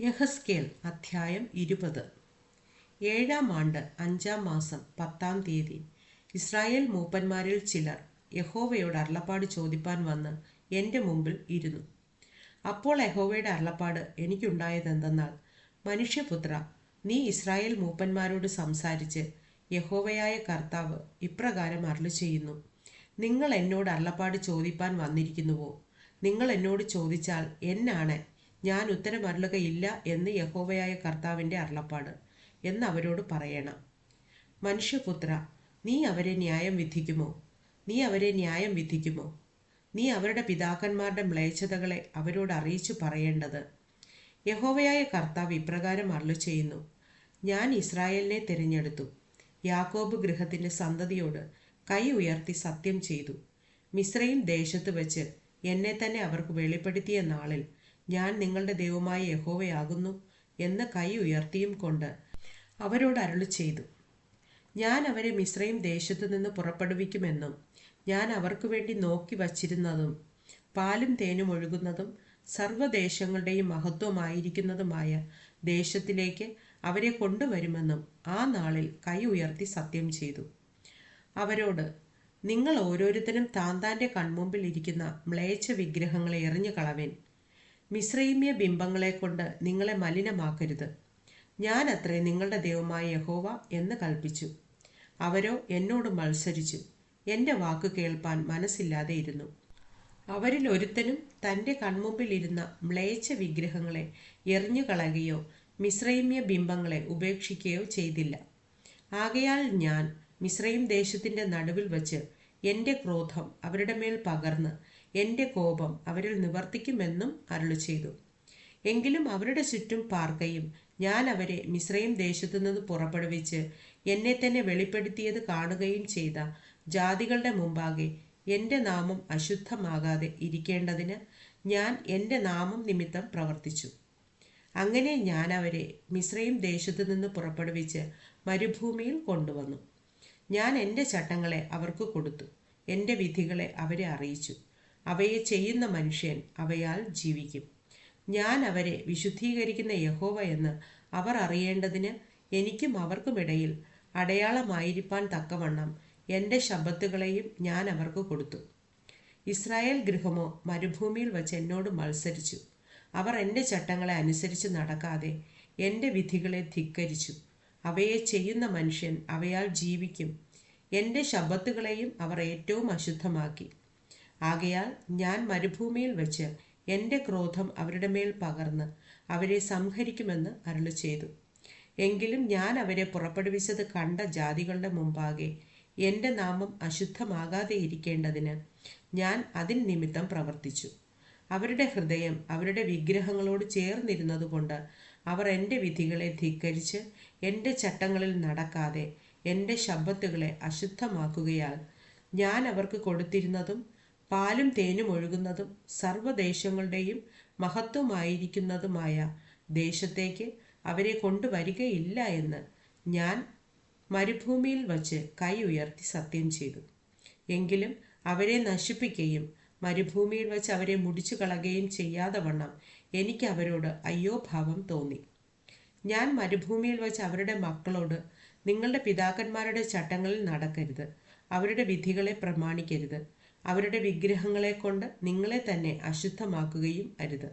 യഹസ്കേൽ അധ്യായം ഇരുപത്. ഏഴാം ആണ്ട് അഞ്ചാം മാസം പത്താം തീയതി ഇസ്രായേൽ മൂപ്പന്മാരിൽ ചിലർ യഹോവയോട് അരുളപ്പാട് ചോദിപ്പാൻ വന്ന് എന്റെ മുമ്പിൽ ഇരുന്നു. അപ്പോൾ യഹോവയുടെ അരുളപ്പാട് എനിക്കുണ്ടായതെന്തെന്നാൽ മനുഷ്യപുത്ര നീ ഇസ്രായേൽ മൂപ്പന്മാരോട് സംസാരിച്ച് യഹോവയായ കർത്താവ് ഇപ്രകാരം അരുളി ചെയ്യുന്നു നിങ്ങൾ എന്നോട് അരുളപ്പാട് ചോദിപ്പാൻ വന്നിരിക്കുന്നുവോ? നിങ്ങൾ എന്നോട് ചോദിച്ചാൽ എന്നാണ് ഞാൻ ഉത്തരമരുളുകയില്ല എന്ന് യഹോവയായ കർത്താവിന്റെ അരുളപ്പാട് എന്ന് അവരോട് പറയണം. മനുഷ്യപുത്ര നീ അവരെ ന്യായം വിധിക്കുമോ? നീ അവരെ ന്യായം വിധിക്കുമോ? നീ അവരുടെ പിതാക്കന്മാരുടെ മ്ലേച്ഛതകളെ അവരോട് അറിയിച്ചു പറയേണ്ടത്. യഹോവയായ കർത്താവ് ഇപ്രകാരം അരുളു ചെയ്യുന്നു ഞാൻ ഇസ്രായേലിനെ തിരഞ്ഞെടുത്തു. യാക്കോബ് ഗൃഹത്തിന്റെ സന്തതിയോട് കൈ ഉയർത്തി സത്യം ചെയ്തു. മിശ്രയും ദേശത്ത് വെച്ച് എന്നെ തന്നെ അവർക്ക് വെളിപ്പെടുത്തിയ നാളിൽ ഞാൻ നിങ്ങളുടെ ദൈവമായ യഹോവയാകുന്നു എന്ന് കൈ ഉയർത്തിയും കൊണ്ട് അവരോട് അരുളി ചെയ്തു. ഞാൻ അവരെ മിശ്രയും ദേശത്തു നിന്ന് പുറപ്പെടുവിക്കുമെന്നും ഞാൻ അവർക്ക് വേണ്ടി നോക്കി വച്ചിരുന്നതും പാലും തേനും ഒഴുകുന്നതും സർവദേശങ്ങളുടെയും മഹത്വമായിരിക്കുന്നതുമായ ദേശത്തിലേക്ക് അവരെ കൊണ്ടുവരുമെന്നും ആ നാളിൽ കൈ ഉയർത്തി സത്യം ചെയ്തു. അവരോട് നിങ്ങൾ ഓരോരുത്തരും താന്താന്റെ കൺമുമ്പിൽ ഇരിക്കുന്ന മ്ലേച്ഛ വിഗ്രഹങ്ങളെ എറിഞ്ഞു കളവേൻ മിശ്രൈമ്യ ബിംബങ്ങളെ കൊണ്ട് നിങ്ങളെ മലിനമാക്കരുത്. ഞാൻ അത്രേ നിങ്ങളുടെ ദൈവമായ യഹോവ എന്ന് കൽപ്പിച്ചു. അവരോ എന്നോട് മത്സരിച്ചു. എന്റെ വാക്ക് കേൾപ്പാൻ മനസ്സില്ലാതെ ഇരുന്നു. അവരിൽ ഒരുത്തനും തന്റെ കൺമുമ്പിൽ ഇരുന്ന മ്ലേച്ഛ വിഗ്രഹങ്ങളെ എറിഞ്ഞു കളയുകയോ മിശ്രൈമ്യ ബിംബങ്ങളെ ഉപേക്ഷിക്കുകയോ ചെയ്തില്ല. ആകയാൽ ഞാൻ മിശ്രൈം ദേശത്തിന്റെ നടുവിൽ വച്ച് എന്റെ ക്രോധം അവരുടെ മേൽ പകർന്ന് എന്റെ കോപം അവരിൽ നിവർത്തിക്കുമെന്നും അരുളി ചെയ്തു. എങ്കിലും അവരുടെ ചുറ്റും പാർക്കയും ഞാൻ അവരെ മിശ്രയും ദേശത്തു നിന്ന് പുറപ്പെടുവിച്ച് എന്നെ തന്നെ വെളിപ്പെടുത്തിയത് കാണുകയും ചെയ്ത ജാതികളുടെ മുമ്പാകെ എന്റെ നാമം അശുദ്ധമാകാതെ ഇരിക്കേണ്ടതിന് ഞാൻ എന്റെ നാമം നിമിത്തം പ്രവർത്തിച്ചു. അങ്ങനെ ഞാൻ അവരെ മിശ്രയും ദേശത്തു നിന്ന് പുറപ്പെടുവിച്ച് മരുഭൂമിയിൽ കൊണ്ടുവന്നു. ഞാൻ എന്റെ ചട്ടങ്ങളെ അവർക്ക് കൊടുത്തു. എന്റെ വിധികളെ അവരെ അറിയിച്ചു. അവയെ ചെയ്യുന്ന മനുഷ്യൻ അവയാൽ ജീവിക്കും. ഞാൻ അവരെ വിശുദ്ധീകരിക്കുന്ന യഹോവ എന്ന് അവർ അറിയേണ്ടതിന് എനിക്കും അവർക്കുമിടയിൽ അടയാളമായിരിക്കാൻ തക്കവണ്ണം എന്റെ ശബ്ദത്തുകളെയും ഞാൻ അവർക്ക് കൊടുത്തു. ഇസ്രായേൽ ഗൃഹമോ മരുഭൂമിയിൽ വച്ച് എന്നോട് മത്സരിച്ചു. അവർ എന്റെ ചട്ടങ്ങളെ അനുസരിച്ച് നടക്കാതെ എന്റെ വിധികളെ ധിക്കരിച്ചു. അവയെ ചെയ്യുന്ന മനുഷ്യൻ അവയാൽ ജീവിക്കും. എന്റെ ശബ്ദത്തുകളെയും അവർ ഏറ്റവും അശുദ്ധമാക്കി. ആകയാൽ ഞാൻ മരുഭൂമിയിൽ വെച്ച് എന്റെ ക്രോധം അവരുടെ മേൽ പകർന്ന് അവരെ സംഹരിക്കുമെന്ന് അരുളി ചെയ്തു എങ്കിലും ഞാൻ അവരെ പുറപ്പെടുവിച്ചത് കണ്ട ജാതികളുടെ മുമ്പാകെ എന്റെ നാമം അശുദ്ധമാകാതെ ഇരിക്കേണ്ടതിന് ഞാൻ അതിൻ നിമിത്തം പ്രവർത്തിച്ചു. അവരുടെ ഹൃദയം അവരുടെ വിഗ്രഹങ്ങളോട് ചേർന്നിരുന്നതുകൊണ്ട് അവർ എന്റെ വിധികളെ ധിക്കരിച്ച് എന്റെ ചട്ടങ്ങളിൽ നടക്കാതെ എന്റെ ശബ്ദത്തുകളെ അശുദ്ധമാക്കുകയാൽ ഞാൻ അവർക്ക് കൊടുത്തിരുന്നതും പാലും തേനും ഒഴുകുന്നതും സർവദേശങ്ങളുടെയും മഹത്വമായിരിക്കുന്നതുമായ ദേശത്തേക്ക് അവരെ കൊണ്ടുവരികയില്ല എന്ന് ഞാൻ മരുഭൂമിയിൽ വച്ച് കൈ ഉയർത്തി സത്യം ചെയ്തു. എങ്കിലും അവരെ നശിപ്പിക്കുകയും മരുഭൂമിയിൽ വച്ച് അവരെ മുടിച്ചു കളയുകയും ചെയ്യാതെ വണ്ണം എനിക്ക് അവരോട് അയ്യോ ഭാവം തോന്നി. ഞാൻ മരുഭൂമിയിൽ വച്ച് അവരുടെ മക്കളോട് നിങ്ങളുടെ പിതാക്കന്മാരുടെ ചട്ടങ്ങളിൽ നടക്കരുത്. അവരുടെ വിധികളെ പ്രമാണിക്കരുത്. അവരുടെ വിഗ്രഹങ്ങളെ കൊണ്ട് നിങ്ങളെ തന്നെ അശുദ്ധമാക്കുകയും അരുത്.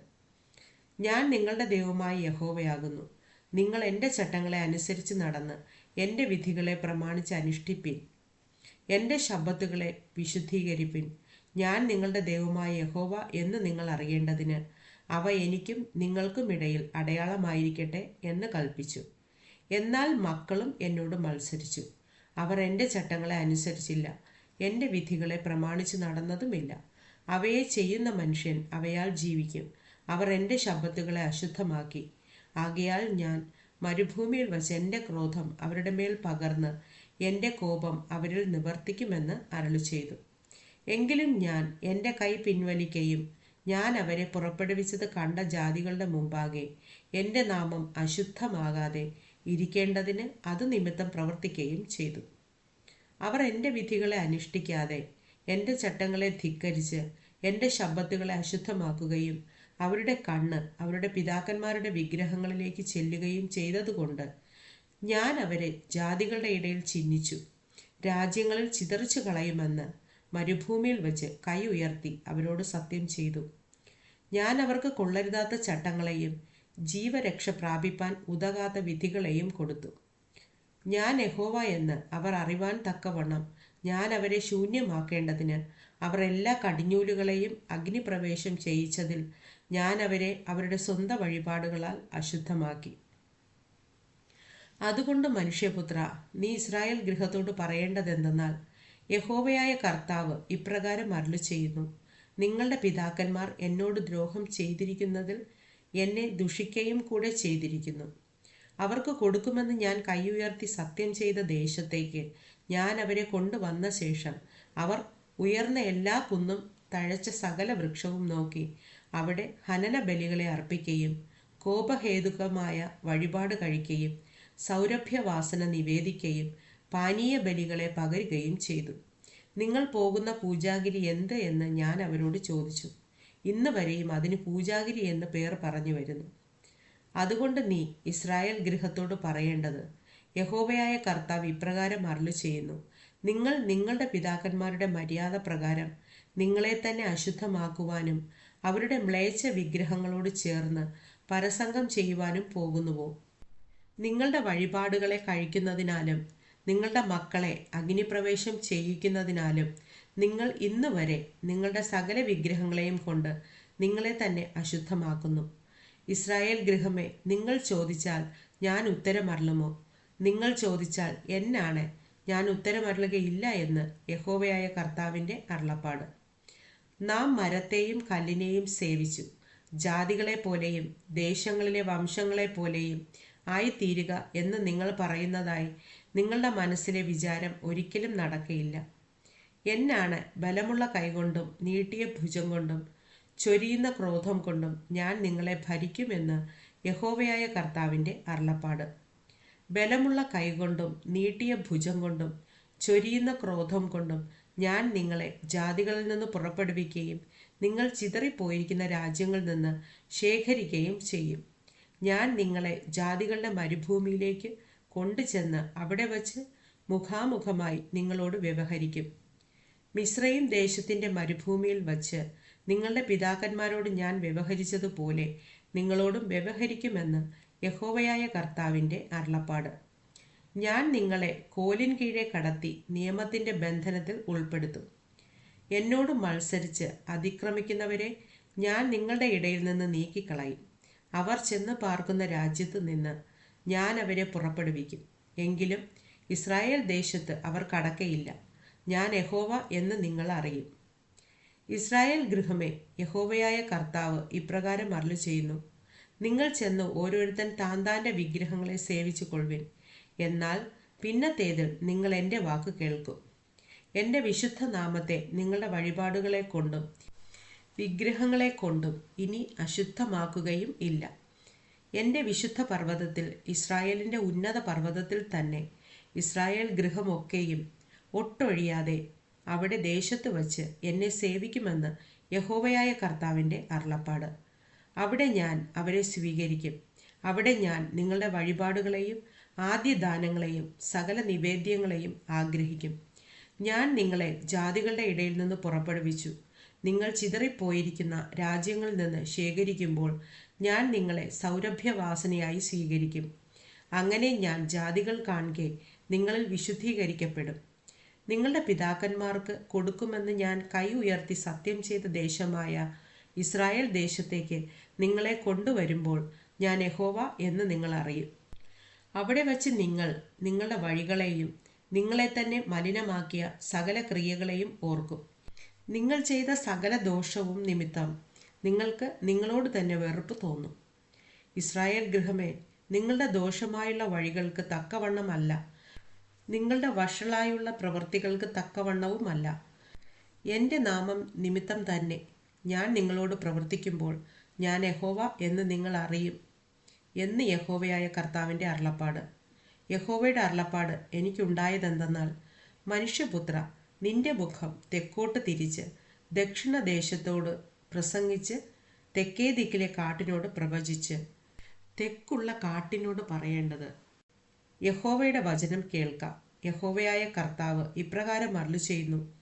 ഞാൻ നിങ്ങളുടെ ദൈവമായി യഹോവയാകുന്നു. നിങ്ങൾ എന്റെ ചട്ടങ്ങളെ അനുസരിച്ച് നടന്ന് എന്റെ വിധികളെ പ്രമാണിച്ച് അനുഷ്ഠിപ്പിൻ. എന്റെ ശബ്ദത്തുകളെ വിശുദ്ധീകരിപ്പിൻ. ഞാൻ നിങ്ങളുടെ ദൈവമായ യഹോവ എന്ന് നിങ്ങൾ അറിയേണ്ടതിന് അവ എനിക്കും നിങ്ങൾക്കും ഇടയിൽ അടയാളമായിരിക്കട്ടെ എന്ന് കൽപ്പിച്ചു. എന്നാൽ മക്കളും എന്നോട് മത്സരിച്ചു. അവർ എന്റെ ചട്ടങ്ങളെ അനുസരിച്ചില്ല. എന്റെ വിധികളെ പ്രമാണിച്ച് നടന്നതുമില്ല. അവയെ ചെയ്യുന്ന മനുഷ്യൻ അവയാൽ ജീവിക്കും. അവർ എന്റെ ശബ്ദത്തുകളെ അശുദ്ധമാക്കി. ആകയാൽ ഞാൻ മരുഭൂമിയിൽ വച്ച് എന്റെ ക്രോധം അവരുടെ മേൽ പകർന്ന് എന്റെ കോപം അവരിൽ നിവർത്തിക്കുമെന്ന് അരളി ചെയ്തു. എങ്കിലും ഞാൻ എന്റെ കൈ പിൻവലിക്കുകയും ഞാൻ അവരെ പുറപ്പെടുവിച്ചത് കണ്ട ജാതികളുടെ മുമ്പാകെ എന്റെ നാമം അശുദ്ധമാകാതെ ഇരിക്കേണ്ടതിന് അത് നിമിത്തം പ്രവർത്തിക്കുകയും ചെയ്തു. അവർ എന്റെ വിധികളെ അനുഷ്ഠിക്കാതെ എന്റെ ചട്ടങ്ങളെ ധിക്കരിച്ച് എന്റെ ശബ്ദത്തുകളെ അശുദ്ധമാക്കുകയും അവരുടെ കണ്ണ് അവരുടെ പിതാക്കന്മാരുടെ വിഗ്രഹങ്ങളിലേക്ക് ചെല്ലുകയും ചെയ്തതുകൊണ്ട് ഞാൻ അവരെ ജാതികളുടെ ഇടയിൽ ചിഹ്നിച്ചു രാജ്യങ്ങളിൽ ചിതറിച്ചു കളയുമെന്ന് മരുഭൂമിയിൽ വച്ച് കൈ ഉയർത്തി അവരോട് സത്യം ചെയ്തു. ഞാൻ അവർക്ക് കൊള്ളരുതാത്ത ചട്ടങ്ങളെയും ജീവരക്ഷ പ്രാപിപ്പാൻ ഉതകാത്ത വിധികളെയും കൊടുത്തു. ഞാൻ യഹോവ എന്ന് അവർ അറിവാൻ തക്കവണ്ണം ഞാൻ അവരെ ശൂന്യമാക്കേണ്ടതിന് അവർ എല്ലാ കടിഞ്ഞൂലുകളെയും അഗ്നിപ്രവേശം ചെയ്യിച്ചതിൽ ഞാൻ അവരെ അവരുടെ സ്വന്തം വഴിപാടുകളാൽ അശുദ്ധമാക്കി. അതുകൊണ്ട് മനുഷ്യപുത്ര നീ ഇസ്രായേൽ ഗൃഹത്തോട് പറയേണ്ടതെന്തെന്നാൽ യഹോവയായ കർത്താവ് ഇപ്രകാരം അരുളി ചെയ്യുന്നു നിങ്ങളുടെ പിതാക്കന്മാർ എന്നോട് ദ്രോഹം ചെയ്തിരിക്കുന്നതിൽ എന്നെ ദുഷിക്കുകയും കൂടെ ചെയ്തിരിക്കുന്നു. അവർക്ക് കൊടുക്കുമെന്ന് ഞാൻ കൈയുയർത്തി സത്യം ചെയ്ത ദേശത്തേക്ക്. ഞാൻ അവരെ കൊണ്ടുവന്ന ശേഷം അവർ ഉയർന്ന എല്ലാ കുന്നും തഴച്ച സകല വൃക്ഷവും നോക്കി. അവിടെ ഹനന ബലികളെ അർപ്പിക്കുകയും കോപഹേതുകമായ വഴിപാട് കഴിക്കുകയും സൗരഭ്യവാസന നിവേദിക്കുകയും പാനീയ ബലികളെ പകരുകയും ചെയ്തു. നിങ്ങൾ പോകുന്ന പൂജാഗിരി എന്ത് എന്ന് ഞാൻ അവരോട് ചോദിച്ചു. ഇന്ന് വരെയും അതിന് പൂജാഗിരി എന്ന് പേർ പറഞ്ഞു വരുന്നു. അതുകൊണ്ട് നീ ഇസ്രായേൽ ഗൃഹത്തോട് പറയേണ്ടത്. യഹോവയായ കർത്താവ് ഇപ്രകാരം അരുളി ചെയ്യുന്നു നിങ്ങൾ നിങ്ങളുടെ പിതാക്കന്മാരുടെ മര്യാദ പ്രകാരം നിങ്ങളെ തന്നെ അശുദ്ധമാക്കുവാനും അവരുടെ മ്ലേച്ഛ വിഗ്രഹങ്ങളോട് ചേർന്ന് പരസംഗം ചെയ്യുവാനും പോകുന്നുവോ? നിങ്ങളുടെ വഴിപാടുകളെ കഴിക്കുന്നതിനാലും നിങ്ങളുടെ മക്കളെ അഗ്നിപ്രവേശം ചെയ്യിക്കുന്നതിനാലും നിങ്ങൾ ഇന്ന് വരെ നിങ്ങളുടെ സകല വിഗ്രഹങ്ങളെയും കൊണ്ട് നിങ്ങളെ തന്നെ അശുദ്ധമാക്കുന്നു. ഇസ്രായേൽ ഗൃഹമേ നിങ്ങൾ ചോദിച്ചാൽ ഞാൻ ഉത്തരമറലുമോ നിങ്ങൾ ചോദിച്ചാൽ എന്നാണ് ഞാൻ ഉത്തരമരളുകയില്ല എന്ന് യഹോവയായ കർത്താവിന്റെ അരുളപ്പാട്. നാം മരത്തെയും കല്ലിനെയും സേവിച്ചു. ജാതികളെ പോലെയും ദേശങ്ങളിലെ വംശങ്ങളെ പോലെയും ആയിത്തീരുക എന്ന് നിങ്ങൾ പറയുന്നതായി നിങ്ങളുടെ മനസ്സിലെ വിചാരം ഒരിക്കലും നടക്കയില്ല. എന്നാണ് ബലമുള്ള കൈകൊണ്ടും നീട്ടിയ ഭുജം കൊണ്ടും ചൊരിയുന്ന ക്രോധം കൊണ്ടും ഞാൻ നിങ്ങളെ ഭരിക്കുമെന്ന് യഹോവയായ കർത്താവിന്റെ അരുളപ്പാട്. ബലമുള്ള കൈകൊണ്ടും നീട്ടിയ ഭുജം കൊണ്ടും ചൊരിയുന്ന ക്രോധം കൊണ്ടും ഞാൻ നിങ്ങളെ ജാതികളിൽ നിന്ന് പുറപ്പെടുവിക്കുകയും നിങ്ങൾ ചിതറിപ്പോയിരിക്കുന്ന രാജ്യങ്ങളിൽ നിന്ന് ശേഖരിക്കുകയും ചെയ്യും. ഞാൻ നിങ്ങളെ ജാതികളുടെ മരുഭൂമിയിലേക്ക് കൊണ്ടുചെന്ന് അവിടെ വച്ച് മുഖാമുഖമായി നിങ്ങളോട് വ്യവഹരിക്കും. മിശ്രയും ദേശത്തിന്റെ മരുഭൂമിയിൽ വച്ച് നിങ്ങളുടെ പിതാക്കന്മാരോട് ഞാൻ വ്യവഹരിച്ചതുപോലെ നിങ്ങളോടും വ്യവഹരിക്കുമെന്ന് യഹോവയായ കർത്താവിന്റെ അരുളപ്പാട്. ഞാൻ നിങ്ങളെ കോലിൻ കീഴെ കടത്തി നിയമത്തിന്റെ ബന്ധനത്തിൽ ഉൾപ്പെടുത്തും. എന്നോട് മത്സരിച്ച് അതിക്രമിക്കുന്നവരെ ഞാൻ നിങ്ങളുടെ ഇടയിൽ നിന്ന് നീക്കിക്കളയും. അവർ ചെന്ന് പാർക്കുന്ന രാജ്യത്ത് നിന്ന് ഞാൻ അവരെ പുറപ്പെടുവിക്കും. എങ്കിലും ഇസ്രായേൽ ദേശത്ത് അവർ കടക്കയില്ല. ഞാൻ യഹോവ എന്ന് നിങ്ങൾ അറിയും ഇസ്രായേൽ ഗൃഹമേ യഹോവയായ കർത്താവ് ഇപ്രകാരം അരുളി ചെയ്യുന്നു നിങ്ങൾ ചെന്ന് ഓരോരുത്തൻ താന്താന്റെ വിഗ്രഹങ്ങളെ സേവിച്ചു കൊള്ളുവിൻ എന്നാൽ പിന്നത്തേതിൽ നിങ്ങൾ എന്റെ വാക്ക് കേൾക്കും. എന്റെ വിശുദ്ധ നാമത്തെ നിങ്ങളുടെ വഴിപാടുകളെ കൊണ്ടും വിഗ്രഹങ്ങളെ കൊണ്ടും ഇനി അശുദ്ധമാക്കുകയും ഇല്ല. എന്റെ വിശുദ്ധ പർവതത്തിൽ ഇസ്രായേലിന്റെ ഉന്നത പർവതത്തിൽ തന്നെ ഇസ്രായേൽ ഗൃഹമൊക്കെയും ഒട്ടൊഴിയാതെ അവിടെ ദേശത്ത് വച്ച് എന്നെ സേവിക്കുമെന്ന് യഹോവയായ കർത്താവിന്റെ അരുളപ്പാട്. അവിടെ ഞാൻ അവരെ സ്വീകരിക്കും. അവിടെ ഞാൻ നിങ്ങളുടെ വഴിപാടുകളെയും ആദ്യദാനങ്ങളെയും സകല നിവേദ്യങ്ങളെയും ആഗ്രഹിക്കും. ഞാൻ നിങ്ങളെ ജാതികളുടെ ഇടയിൽ നിന്ന് പുറപ്പെടുവിച്ചു. നിങ്ങൾ ചിതറിപ്പോയിരിക്കുന്ന രാജ്യങ്ങളിൽ നിന്ന് ശേഖരിക്കുമ്പോൾ ഞാൻ നിങ്ങളെ സൗരഭ്യവാസനയായി സ്വീകരിക്കും. അങ്ങനെ ഞാൻ ജാതികൾ കാണുകെ നിങ്ങളിൽ വിശുദ്ധീകരിക്കപ്പെടും. നിങ്ങളുടെ പിതാക്കന്മാർക്ക് കൊടുക്കുമെന്ന് ഞാൻ കൈ ഉയർത്തി സത്യം ചെയ്ത ദേശമായ ഇസ്രായേൽ ദേശത്തേക്ക് നിങ്ങളെ കൊണ്ടുവരുമ്പോൾ ഞാൻ യഹോവ എന്ന് നിങ്ങൾ അറിയും. അവിടെ വച്ച് നിങ്ങൾ നിങ്ങളുടെ വഴികളെയും നിങ്ങളെ തന്നെ മലിനമാക്കിയ സകല ക്രിയകളെയും ഓർക്കും. നിങ്ങൾ ചെയ്ത സകല ദോഷവും നിമിത്തം നിങ്ങൾക്ക് നിങ്ങളോട് തന്നെ വെറുപ്പ് തോന്നും. ഇസ്രായേൽ ഗൃഹമേ നിങ്ങളുടെ ദോഷമായുള്ള വഴികൾക്ക് തക്കവണ്ണമല്ല. നിങ്ങളുടെ വഷളായുള്ള പ്രവൃത്തികൾക്ക് തക്കവണ്ണവുമല്ല. എന്റെ നാമം നിമിത്തം തന്നെ ഞാൻ നിങ്ങളോട് പ്രവർത്തിക്കുമ്പോൾ ഞാൻ യഹോവ എന്ന് നിങ്ങൾ അറിയും എന്ന് യഹോവയായ കർത്താവിന്റെ അരുളപ്പാട്. യഹോവയുടെ അരുളപ്പാട് എനിക്കുണ്ടായതെന്തെന്നാൽ മനുഷ്യപുത്ര നിന്റെ മുഖം തെക്കോട്ട് തിരിച്ച് ദക്ഷിണദേശത്തോട് പ്രസംഗിച്ച് തെക്കേ ദിക്കിലെ കാട്ടിനോട് പ്രവചിച്ച് തെക്കുള്ള കാട്ടിനോട് പറയേണ്ടത് യഹോവയുടെ വചനം കേൾക്കാം. യഹോവയായ കർത്താവ് ഇപ്രകാരം അരുളി ചെയ്യുന്നു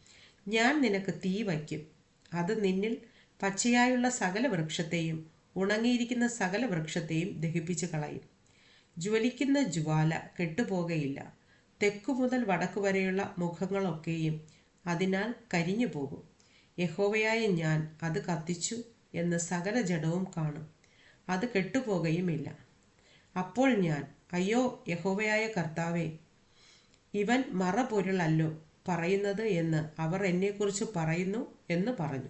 ഞാൻ നിനക്ക് തീ വയ്ക്കും. അത് നിന്നിൽ പച്ചയായുള്ള സകല വൃക്ഷത്തെയും ഉണങ്ങിയിരിക്കുന്ന സകല വൃക്ഷത്തെയും ദഹിപ്പിച്ചു കളയും ജ്വലിക്കുന്ന ജ്വാല കെട്ടുപോകയില്ല. തെക്കു മുതൽ വടക്കു വരെയുള്ള മുഖങ്ങളൊക്കെയും അതിനാൽ കരിഞ്ഞു പോകും യഹോവയായ ഞാൻ അത് കത്തിച്ചു എന്ന് സകല ജഡവും കാണും. അത് കെട്ടുപോകുകയുമില്ല അപ്പോൾ ഞാൻ അയ്യോ യഹോവയായ കർത്താവേ ഇവൻ മറപൊരുളല്ലോ പറയുന്നത് എന്ന് അവർ എന്നെക്കുറിച്ച് പറയുന്നു എന്ന് പറഞ്ഞു.